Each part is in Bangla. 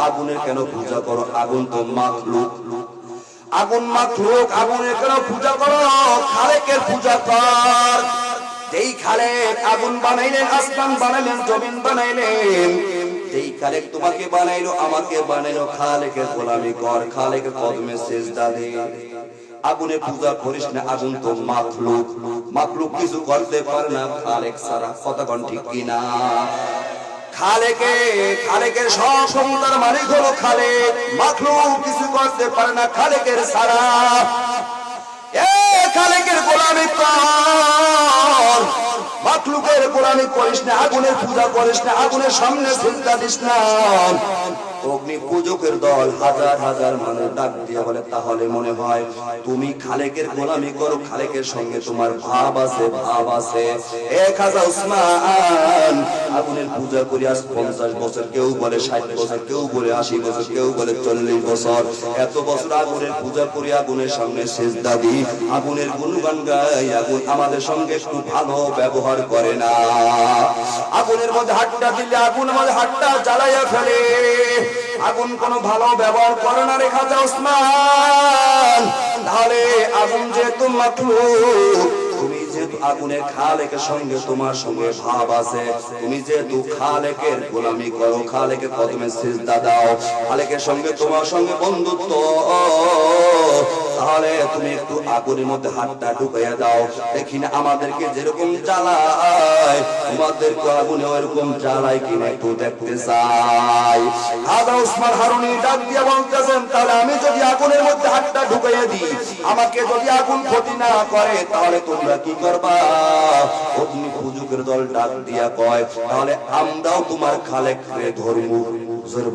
আগুনের আগুন কেন পূজা করো? আগুন তো মাখলুক। আগুন মাখলুক, আগুনের কেন পূজা করো? পূজা কর। আগুন বানাইলেন, আসমান বানাইলেন, জমিন বানাইলেন তোমাকে বানাইলো, আমাকে বানাইলো গোলামি কর কদমে আগুনে পূজা করিস না, আগুন তো মাখলুক। মাখলুক কিছু করতে পারে না, খালেক সারা কতক্ষণ ঠিক কিনা। খালেকে, খালেকের সব ক্ষমতার মালিক হলো খালেক। মাখলুক কিছু করতে পারে না, খালেকের সারা। এ খালেকের গোলামি কর। মাখলুকের কোরআনে করিস না আগুনের পূজা করিস না আগুনের সামনে চিন্তা দিস না। অগ্নি পূজকের দল হাজার হাজার মানুষ ডাক দিয়ে বলে, তাহলে মনে হয় তুমি খালেকের গোলামি করো, খালেকের সঙ্গে তোমার ভাব আছে ভাব আছে। এক হাজার উসমান আগুনের পূজা করি, আজ পঞ্চাশ বছর, কেউ বলে ষাট বছর, কেউ বলে আশি বছর, কেউ বলে চল্লিশ বছর। এত বছর আগুনের পূজা করি, আগুনের সামনে শেষ দাদি আগুনের গুণগান গাই, আগুন আমাদের সঙ্গে একটু ভালো ব্যবহার করে না। আগুনের মধ্যে হাতটা দিলে, আগুনের মধ্যে হাতটা জ্বালাইয়া ফেলে। আগুন কোনো ভালো ব্যবহার করে না রেখা যা ওসমান। তাহলে আগুন যেহেতু যেহেতু আগুনের খালেকের সঙ্গে তোমার সঙ্গে ভাব আছে, তুমি যেহেতু খালেকের গোলামি করো খালেকের কদমে সিজদা দাও, খালেকের সঙ্গে তোমার সঙ্গে বন্ধুত্ব। তাহলে তুমি একটু আগুনের মধ্যে হাতটা ঢুকাইয়া দাও। দেখি না আমাদেরকে যেরকম জ্বালায় তোমাদেরকে আগুনে ওইরকম জ্বালায় কিনা একটু দেখতে চাই। উসমান হারুনি ডাক দিয়ে বলতেছেন, তাহলে আমি যদি আগুনের মধ্যে হাতটা ঢুকাইয়া দিই, আমাকে যদি আগুন ক্ষতি না করে, তাহলে তোমরা কি করবা? অগ্নি পূজকের দল ডাক দিয়া কয়, তাহলে আমরাও তোমার খালেক ধর্ম জোরে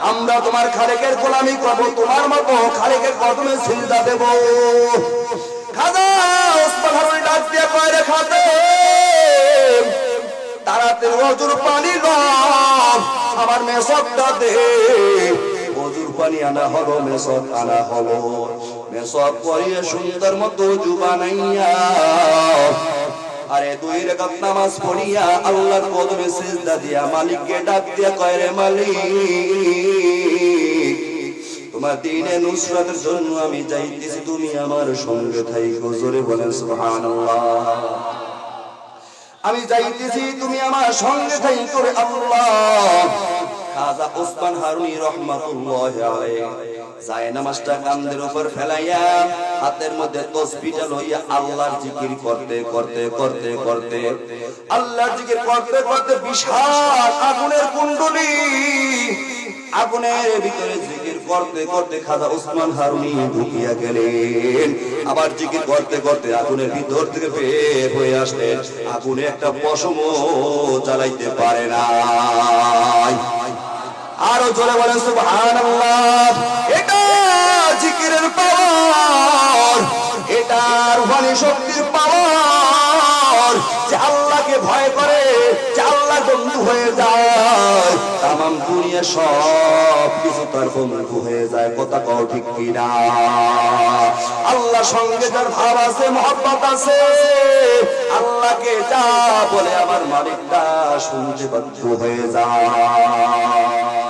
আমরা তোমার খালেকের গোলামি করব, তোমার মতো খালেকের কদমে সিজদা দেব। খাজা পানি আমার দে। পানি আনা হলো আনা হলো। করিয়ে সুন্দর মতো অজু বানাইয়া আরে দুই রেখাত নামাজ পড়িয়া আল্লাহর কদমে সিজদা দিয়া মালিককে ডাক দিয়া কয়, রে মালিক, তোমার দিনে নুসরাতের জন্য আমি যাইতেছি, তুমি আমার সঙ্গে থাইকো। বলেন, সুবহানাল্লাহ। আমি যাইতেছি, তুমি আমার সঙ্গে থাই করে আল্লাহ। খাজা ওসমান হারুনি রহমাতুল্লাহ আলাইহি। যায় নামাজটা কান্দের উপর ফেলাইয়া হাতের মধ্যে তসবিটা লইয়া আল্লাহর জিকির করতে করতে করতে করতে। আল্লাহর জিকির করতে করতে বিশাল আগুনের আগুনের ভিতরে জিকির করতে করতে খাজা ওসমান হারুনি ঢুকিয়া গেলেন। আবার জিকির করতে করতে আগুনের ভিতর থেকে বের হয়ে আসলেন। আগুনে একটা পশম জ্বালাইতে পারে না আরও জোরে বলেন, সুবহানাল্লাহ। রুহানি শক্তির পাওয়ার যে আল্লাহকে ভয় করে, যে আল্লাহ বন্ধু হয়ে যায়। তামাম দুনিয়া সব কিছু তার বন্ধু হয়ে যায়, কথা কও ঠিক কিনা? আল্লাহ সঙ্গে যার ভাব আছে, মহব্বত আছে, আল্লাহকে যা বলে আমার মালিকটা শুনতে বাধ্য হয়ে যায়।